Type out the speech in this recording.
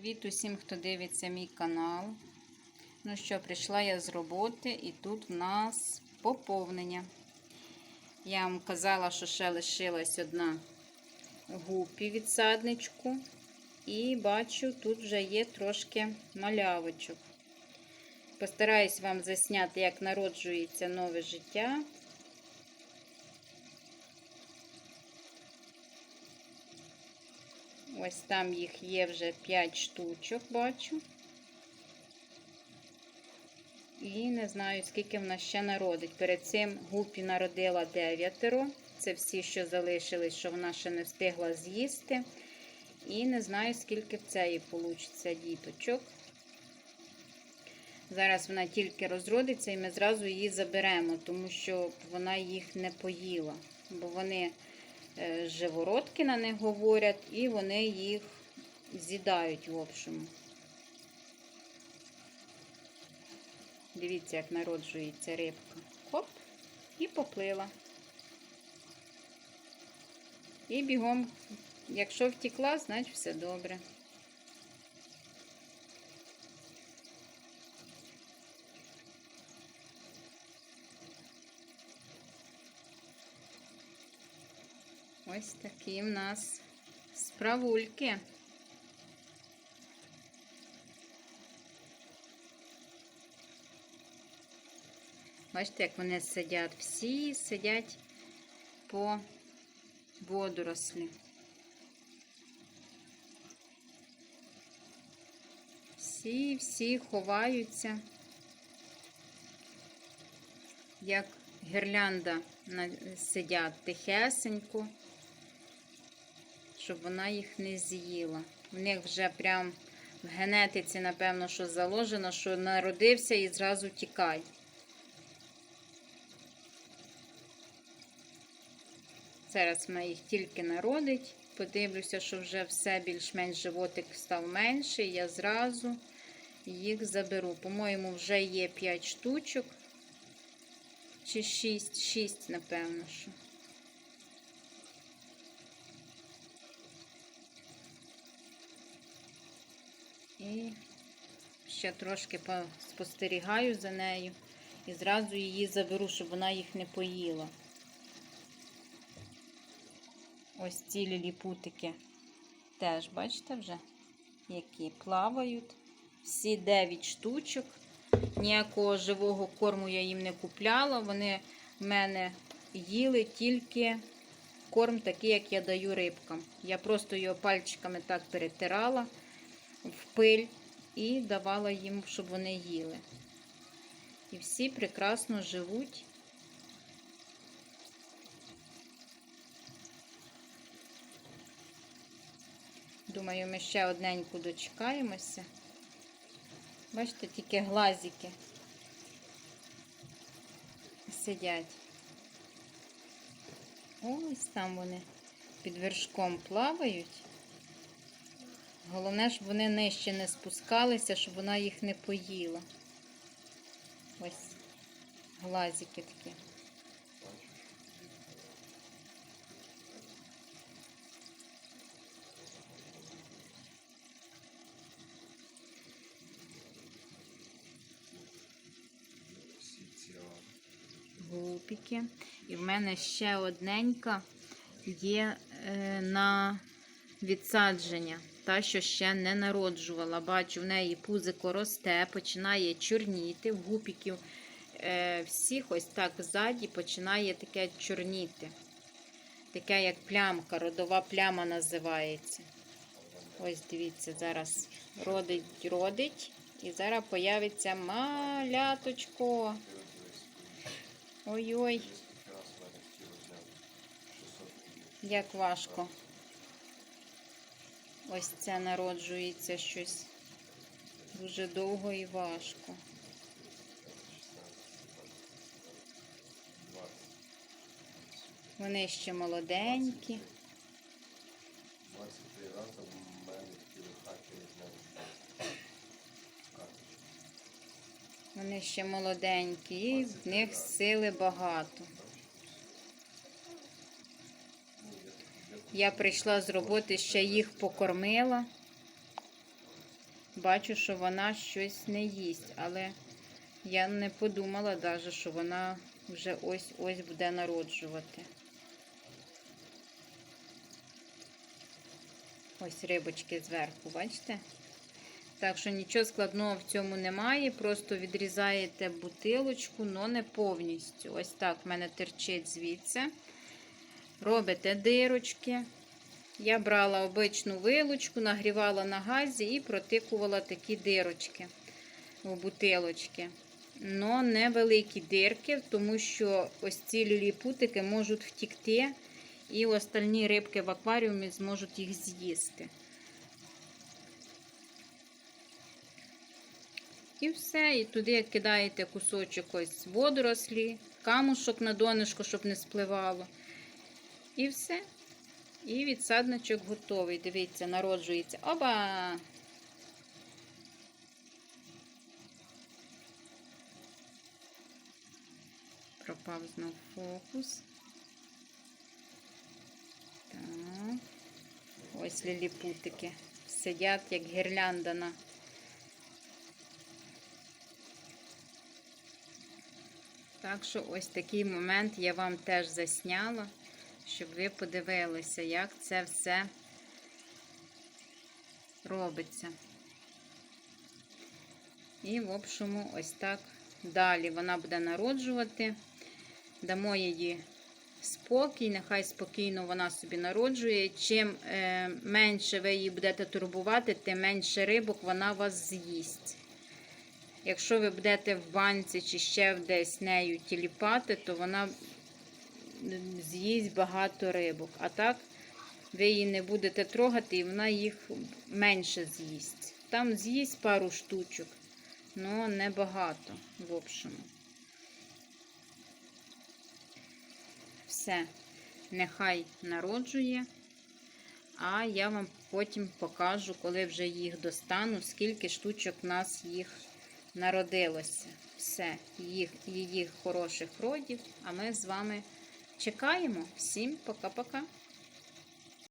Привіт усім, хто дивиться мій канал. Ну що, прийшла я з роботи і тут в нас поповнення. Я вам казала, що ще лишилась одна гупі від садничку. І бачу, тут вже є трошки малявочок. Постараюсь вам засняти, як народжується нове життя. Ось там їх є вже 5 штучок, бачу. І не знаю, скільки вона ще народить. Перед цим гупі народила дев'ятеро. Це всі, що залишились, що вона ще не встигла з'їсти. І не знаю, скільки в цієї вийде діточок. Зараз вона тільки розродиться, і ми зразу її заберемо, тому що вона їх не поїла. Бо вони живородки на них говорять, і вони їх з'їдають в общем. Дивіться, як народжується рибка. Хоп, і поплила. І бігом, якщо втекла, значить все добре. Ось такі в нас справульки. Бачите, як вони сидять. Всі сидять по водорослі. Всі-всі ховаються, як гірлянда сидять тихесенько, щоб вона їх не з'їла. У них вже прям в генетиці, напевно, що заложено, що народився і зразу тікай. Зараз вона їх тільки народить. Подивлюся, що вже все більш-менш животик став менший, я зразу їх заберу. По-моєму, вже є 5 штучок. Чи 6, 6, напевно, що. І ще трошки спостерігаю за нею і зразу її заберу, щоб вона їх не поїла. Ось ці ліліпутики теж, бачите вже, які плавають. Всі 9 штучок. Ніякого живого корму я їм не купляла. Вони в мене їли тільки корм такий, як я даю рибкам. Я просто його пальчиками так перетирала в пиль і давала їм, щоб вони їли. І всі прекрасно живуть. Думаю, ми ще одненьку дочекаємося. Бачите, тільки глазики сидять. Ось там вони під вершком плавають. Головне, щоб вони нижче не спускалися, щоб вона їх не поїла. Ось глазики такі. гупіки. І в мене ще одненька є е, на відсадження. Та, що ще не народжувала. Бачу, в неї пузико росте, починає чорніти. В гупіків е, всіх ось так ззаді починає таке чорніти. Таке, як плямка, родова пляма називається. Ось дивіться, зараз родить, родить. І зараз появиться маляточко. Ой-ой. Як важко. Ось це народжується щось дуже довго і важко. Вони ще молоденькі. Вони ще молоденькі, і в них сили багато. Я прийшла з роботи, ще їх покормила. бачу, що вона щось не їсть, але я не подумала навіть, що вона вже ось-ось буде народжувати. Ось рибочки зверху, бачите? Так що нічого складного в цьому немає. Просто відрізаєте бутилочку, але не повністю. Ось так в мене терчить звідси. Робите дирочки. Я брала обичну вилочку, нагрівала на газі і протикувала такі дирочки у бутилочки. Но невеликі дирки, тому що ось ці ліліпутики можуть втікти, і остальні рибки в акваріумі зможуть їх з'їсти. І все, і туди кидаєте кусочок ось водорослі, камушок на донышко, щоб не спливало. І все. І відсадничок готовий. Дивіться, народжується. Оба! Пропав знов фокус. Так. Ось ліліпутики. Сидять, як гірлянда на. Так що ось такий момент я вам теж засняла, щоб ви подивилися, як це все робиться. І, в общому, ось так далі вона буде народжувати. Дамо її спокій, нехай спокійно вона собі народжує. Чим е, менше ви її будете турбувати, тим менше рибок вона вас з'їсть. Якщо ви будете в банці чи ще десь нею тіліпати, то вона з'їсть багато рибок. А так ви її не будете трогати, і вона їх менше з'їсть. Там з'їсть пару штучок, але не багато, в общому. Все, нехай народжує. А я вам потім покажу, коли вже їх достану, скільки штучок в нас їх народилося. Все, їх, її хороших родів. А ми з вами чекаємо. Всім пока-пока.